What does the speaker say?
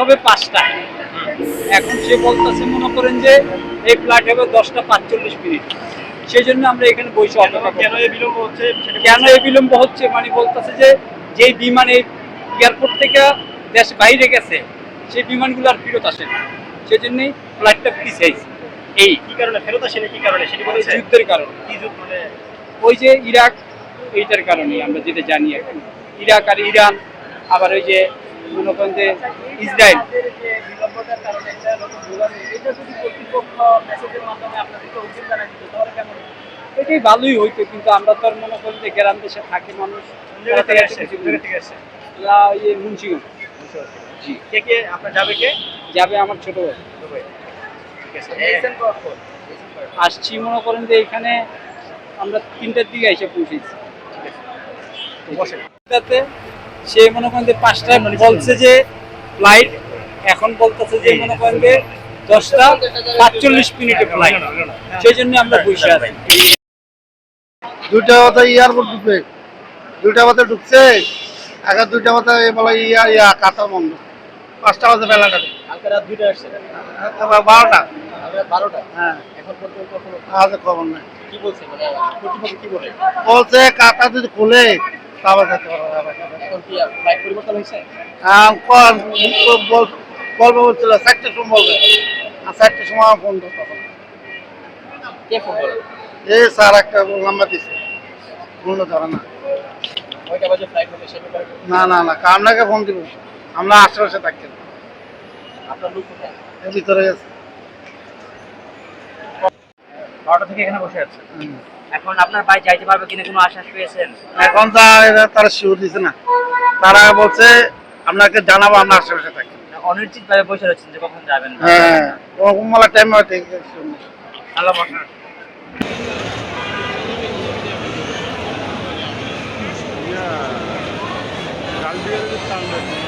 হবে পাঁচটা। এখন সে বলতেছে মনে করেন যে এই ফ্লাইট হবে দশটা পাঁচচল্লিশ মিনিট। সেই জন্য আমরা এখানে বসে অপেক্ষা কেন এই বিলম্ব হচ্ছে কেন এই বিলম্ব হচ্ছে? মানে বলতেছে যে যেই বিমান এই এয়ারপোর্ট থেকে দেশ বাইরে গেছে সেই বিমানগুলো আর ফেরত আসে না। সেই জন্যই ফ্লাইটটা পিছিয়েছে এই কি কারণে? ফেরত আসেনি কি কারণে? সেটি বলেছে যুদ্ধের কারণে। কি যুদ্ধ মানে? ওই যে ইরাক এইটার কারণে আমরা যেটা জানি এখন। ইরাক আর ইরান আবার ওই যে মনে করেন যে ইসরায়েল। এটাই ভালোই হইতো কিন্তু আমরা তো আর মনে করেন যে গ্রাম দেশে থাকি মানুষ কোন থেকে আসছে কোন জায়গা থেকে আসছে এরা ওই যে মুন্সিগঞ্জ। জি। কে কে? আপনার যাবে কে? যাবে আমার ছোট ভাই। আসছি মনে করেন যে এখানে আমরা তিনটার দিকে এসে পৌঁছেছি। সে মনে করেন যে পাঁচটায় বলছে যে ফ্লাইট এখন বলতেছে যে মনে করেন যে দশটা পাঁচচল্লিশ মিনিটে ফ্লাইট সেই জন্য আমরা বসে আছি। দুইটা মাথা এয়ারপোর্ট ঢুকবে দুইটা মাথা ঢুকছে। আগে দুইটা মাথা বলে ইয়া ইয়া কাতার বন্ধ। পাঁচটা বাজে বেলাটা। কালকে রাত দুইটা আসছে বারোটা। বারোটা? হ্যাঁ। এখন পর্যন্ত কোনো খবর নাই। কি বলছে? মানে কর্তৃপক্ষ কি বলে? বলছে কাতা যদি খুলে যেতে পারবে বলছিল চারটের সময় বলবে। আর চারটের সময় আমার ফোন ধরতো তখন। কে ফোন করে এই স্যার একটা নাম্বার দিছে। ফোন ধরে না। না না না আপনাকে ফোন দিব? আমরা আশেপাশে থাকি। আপনার ভিতরে গেছে বারোটা থেকে এখানে বসে আছে। এখন আপনার ভাই যাইতে পারবে কিনা কোনো আশ্বাস পেয়েছেন? এখন তা এরা তারা শিওর দিছে না। তারা বলছে আপনাকে জানাব আমরা আশেপাশে থাকি। অনিশ্চিত ভাবে বসে রয়েছেন যে কখন যাবেন। হ্যাঁ ওরকম মেলা টাইম হয়তো আল্লাহ বসার কাল দিয়ে